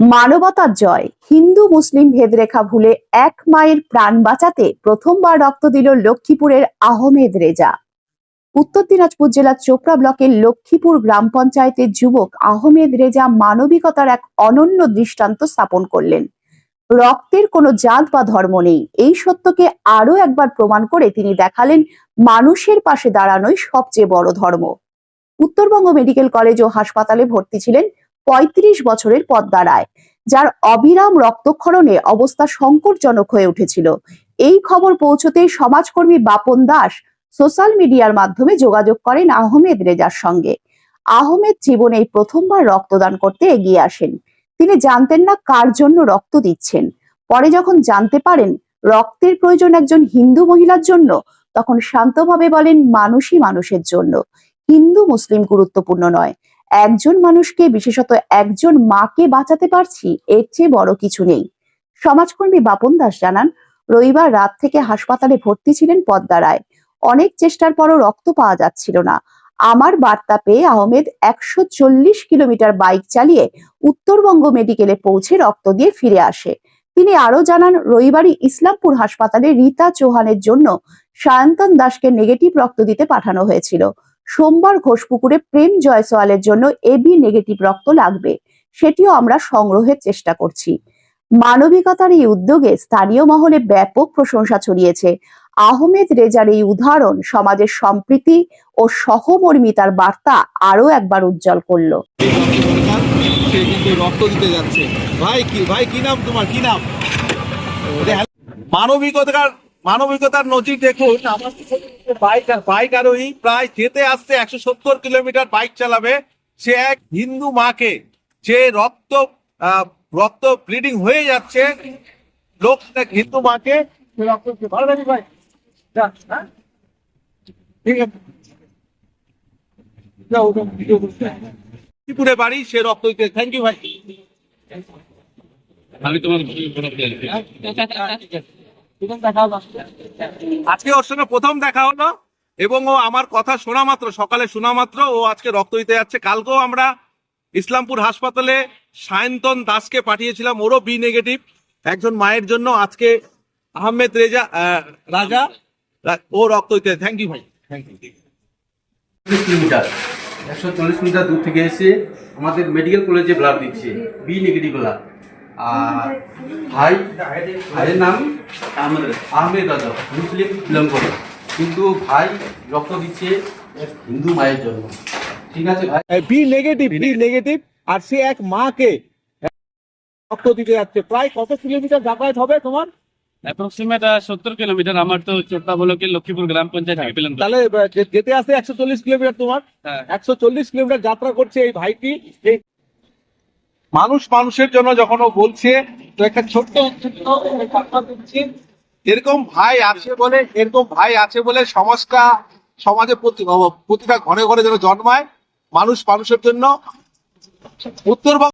মানবতার জয়। হিন্দু মুসলিম ভেদরেখা ভুলে এক মায়ের প্রাণ বাঁচাতে প্রথমবার রক্ত দিল লক্ষ্মীপুরের আহমেদ রেজা। উত্তর দিনাজপুর জেলার চোপড়া ব্লকের লক্ষ্মীপুর গ্রাম পঞ্চায়েতের যুবক আহমেদ রেজা মানবিকতার এক অনন্য দৃষ্টান্ত স্থাপন করলেন। রক্তের কোনো জাত বা ধর্ম নেই। এই সত্যকে আরও একবার প্রমাণ করে তিনি দেখালেন মানুষের পাশে দাঁড়ানোই সবচেয়ে বড় ধর্ম। উত্তরবঙ্গ মেডিকেল কলেজ ও হাসপাতালে ভর্তি ছিলেন পঁয়ত্রিশ বছরের পদ্মা রায়, যার অবিরাম রক্তক্ষরণে অবস্থা সংকটজনক হয়ে উঠেছিল। এই খবর পৌঁছতে সমাজকর্মী বাপন দাস সোশ্যাল মিডিয়ার মাধ্যমে যোগাযোগ করেন আহমেদ রেজার সঙ্গে। আহমেদ জীবনে প্রথমবার রক্তদান করতে এগিয়ে আসেন। তিনি জানতেন না কার জন্য রক্ত দিচ্ছেন। পরে যখন জানতে পারেন রক্তের প্রয়োজন একজন হিন্দু মহিলার জন্য, তখন শান্তভাবে বলেন, মানুষই মানুষের জন্য। হিন্দু মুসলিম গুরুত্বপূর্ণ নয়। একজন মানুষকে, বিশেষত একজন মাকে বাঁচাতে পারছি, এর চেয়ে বড় কিছু নেই। সমাজকর্মী বাপন দাস জানান, রবিবার রাত থেকে হাসপাতালে ভর্তি ছিলেন পদ্মা রায়। অনেক চেষ্টার পরও রক্ত পাওয়া যাচ্ছিল না। আমার বার্তা পেয়ে আহমেদ একশো চল্লিশ কিলোমিটার বাইক চালিয়ে উত্তরবঙ্গ মেডিকেলে পৌঁছে রক্ত দিয়ে ফিরে আসে। তিনি আরও জানান, রবিবারই ইসলামপুর হাসপাতালে রীতা চৌহানের জন্য সায়ন্তন দাসকে নেগেটিভ রক্ত দিতে পাঠানো হয়েছিল। সোমবার ঘোষপুকুরে প্রেম জয়সওয়ালের জন্য এবি নেগেটিভ রক্ত লাগবে, সেটিও আমরা সংগ্রহের চেষ্টা করছি। মানবিকতার এই উদ্যোগে স্থানীয় মহলে ব্যাপক প্রশংসা ছড়িয়েছে। আহমেদ রেজার এই উদাহরণ সমাজের সম্প্রীতি ও সহমর্মিতার বার্তা আরও একবার উজ্জ্বল করল। মানবিকতার মানবিকতার নজির দেখুন আমার বাইক আর বাইক আরোহী প্রায় যেতে আসতে একশো সত্তর কিলোমিটার বাইক চালাবে সে এক হিন্দু মাকে। যে রক্ত রক্ত ব্লিডিং হয়ে যাচ্ছে লোক এক হিন্দু মাকে সে রক্ত ভালো থাকিস ভাই। হ্যাঁ? ঠিক আছে। ত্রিপুরে বাড়ি সে রক্ত দিতে থ্যাংক ইউ ভাই। আমি তোমার। আজকে ওর সঙ্গে প্রথম দেখা হলো এবং ও আমার কথা শোনা মাত্র সকালে শোনা মাত্র। ও আজকে রক্ত দিতে যাচ্ছে। কালকেও আমরা ইসলামপুর হাসপাতালে সায়ন্তন দাসকে পাঠিয়েছিলাম। ওরও বি নেগেটিভ একজন মায়ের জন্য আজকে আহমেদ রেজা রাজা ও রক্ত দিতে থ্যাংক ইউ ভাই। Thank you kilometre. একশো চল্লিশ মিটার দূর থেকে এসে আমাদের মেডিকেল কলেজে ব্লাড দিচ্ছে। বি নেগেটিভ ব্লাড ভাই ভাইয়ের নাম আহমেদ আহমেদ রাজা মুসলিম বিলং কিন্তু ভাই রক্ত দিচ্ছে হিন্দু মায়ের জন্য। ঠিক আছে ভাই? বি নেগেটিভ বি নেগেটিভ আর সে এক মাকে রক্ত দিতে যাচ্ছে। প্রায় কত কিলোমিটার যাতায়াত হবে তোমার? অ্যাপ্রক্সিমেট সত্তর কিলোমিটার। আমার তো চোপড়া ব্লকে লক্ষ্মীপুর গ্রাম পঞ্চায়েত থেকে পেলাম। তাহলে যেতে আসতে একশো চল্লিশ কিলোমিটার তোমার। হ্যাঁ। একশো চল্লিশ কিলোমিটার যাত্রা করছে এই ভাইটি। এই মানুষ মানুষের জন্য যখন ও বলছে, তো একটা ছোট্ট এরকম ভাই আছে বলে, এরকম ভাই আছে বলে সমাজটা, সমাজে প্রতি, প্রতিটা ঘরে ঘরে যেন জন্মায়, মানুষ মানুষের জন্য উত্তরবঙ্গ